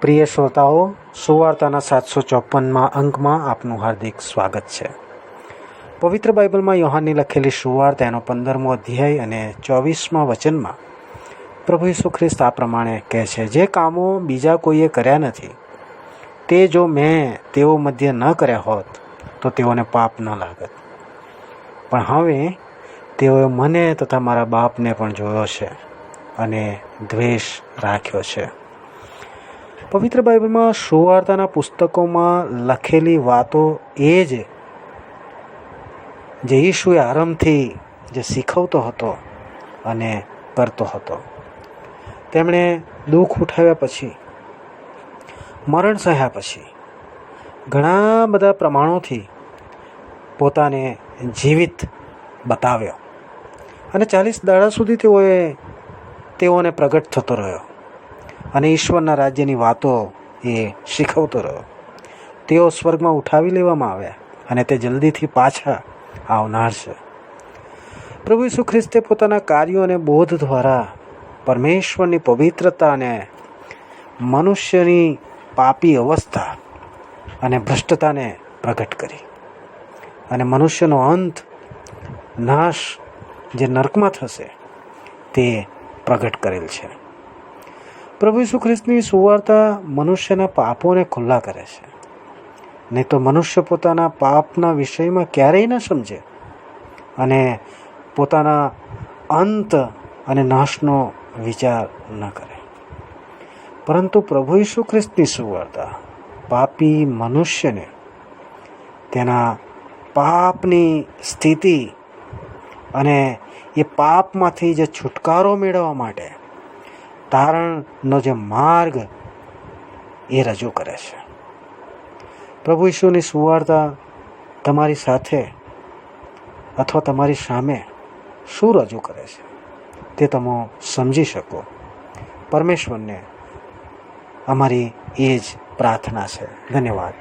પ્રિય શ્રોતાઓ, સુવાર્તાના સાતસો ચોપનમાં અંકમાં આપનું હાર્દિક સ્વાગત છે. પવિત્ર બાઇબલમાં યોહાનની લખેલી સુવાર્તા એનો પંદરમો અધ્યાય અને ચોવીસમાં વચનમાં પ્રભુ ઈસુ ખ્રિસ્ત આ પ્રમાણે કહે છે, જે કામો બીજા કોઈએ કર્યા નથી, તે જો મેં તેઓ મધ્ય ન કર્યા હોત, તો તેઓને પાપ ન લાગત. પણ હવે તેઓએ મને તથા મારા બાપને પણ જોયો છે અને દ્વેષ રાખ્યો છે. પવિત્ર બાઇબલમાં સુવાર્તાના પુસ્તકોમાં લખેલી વાતો એ જ જે ઈશુએ આરંભથી જે શીખવતો હતો અને કરતો હતો. તેમણે દુઃખ ઉઠાવ્યા પછી, મરણ સહ્યા પછી, ઘણા બધા પ્રમાણોથી પોતાને જીવિત બતાવ્યો. અને ચાલીસ દાડા સુધી તેઓએ તેઓને પ્રગટ થતો રહ્યો. અને ઈશ્વરના રાજ્યની વાતો એ શીખવતો રહ્યો. તેઓ સ્વર્ગમાં ઉઠાવી લેવામાં આવ્યા અને તે જલ્દીથી પાછા આવનાર છે. પ્રભુ ઈસુ ખ્રિસ્તે પોતાના કાર્યો અને બોધ દ્વારા પરમેશ્વરની પવિત્રતા અને મનુષ્યની પાપી અવસ્થા અને ભ્રષ્ટતાને પ્રગટ કરી. અને મનુષ્યનો અંત, નાશ જે નર્કમાં થશે તે પ્રગટ કરેલ છે. પ્રભુ ઈસુ ખ્રિસ્તની સુવાર્તા મનુષ્યના પાપોને ખુલ્લા કરે છે. નહીં તો મનુષ્ય પોતાના પાપના વિષયમાં ક્યારેય ન સમજે અને પોતાના અંત અને નાશનો વિચાર ન કરે. પરંતુ પ્રભુ ઈસુ ખ્રિસ્તની સુવાર્તા પાપી મનુષ્યને તેના પાપની સ્થિતિ અને એ પાપમાંથી જે છુટકારો મેળવવા માટે તારણનો જે માર્ગ એ રજૂ કરે છે. પ્રભુ ઈશ્વરની સુવાર્તા તમારી સાથે અથવા તમારી સામે શું રજૂ કરે છે તે તમે સમજી શકો. પરમેશ્વરને અમારી એ જ પ્રાર્થના છે. ધન્યવાદ.